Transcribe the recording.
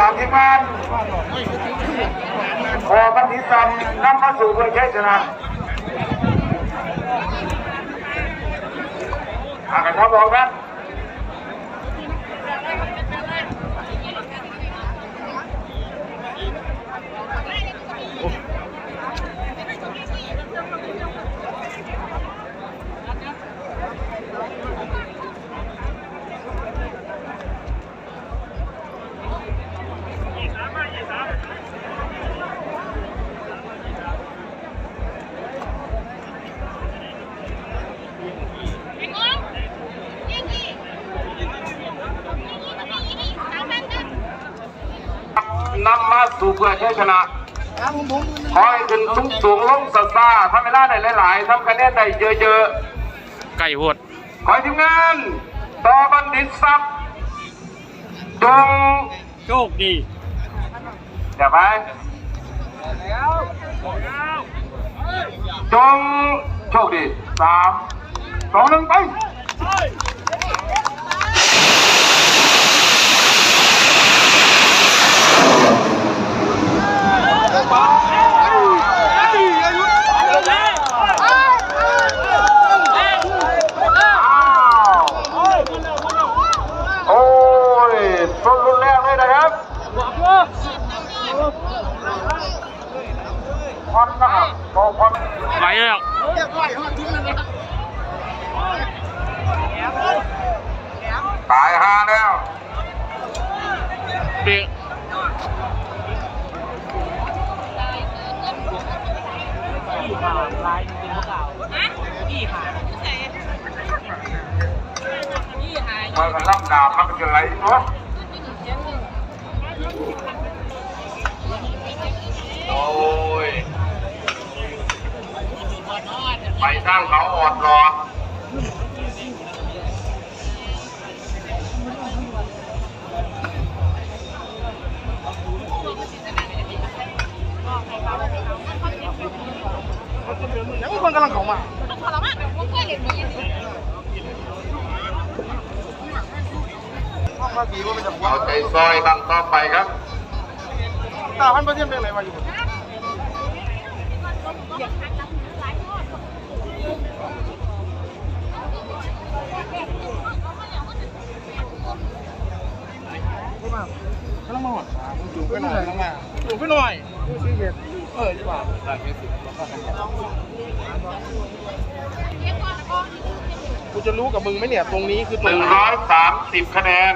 ลังที่บ้านขอพันธิสัมนำมาสู่เพื่อใช้ชนะอากาศบอกนะ นำมาสู่เพื่อใช้ชนะขอให้ขึ้นสูงสูงลงสัสาทำเวลาได้หลายๆทำคะแนนได้เยอะไก่โหดๆขอให้ทีมงานต่อบัณฑิตทรัพย์จงโชคดีเดี๋ยวไปจงโชคดีสามสองหนึ่งไป อ้าวโอ้ยต้นรุ่นแรกเลยนะครับควันนะครับโอ้ควัน ไหลแล้วตายฮาแล้วเบรกมันก็ล่ำดาบมันก็จะไหลเนาะ ไปทางเขาอดรอยังมีคนกำลังเข้ามาห้องภาษีว่าเป็นจับเอาใจซอยบังต่อไปครับตาพันเปอร์เซ็นต์เป็นอะไรวะอยู่ากก็ต้องมาหอดจูบไปหน่อยต้องมาจูบไปหน่อยซื้อเด็ดเออดีกว่ากูจะรู้กับมึงไหมเนี่ย ตรงนี้คือตหรงนึ่งร้อยสามสิบคะแนน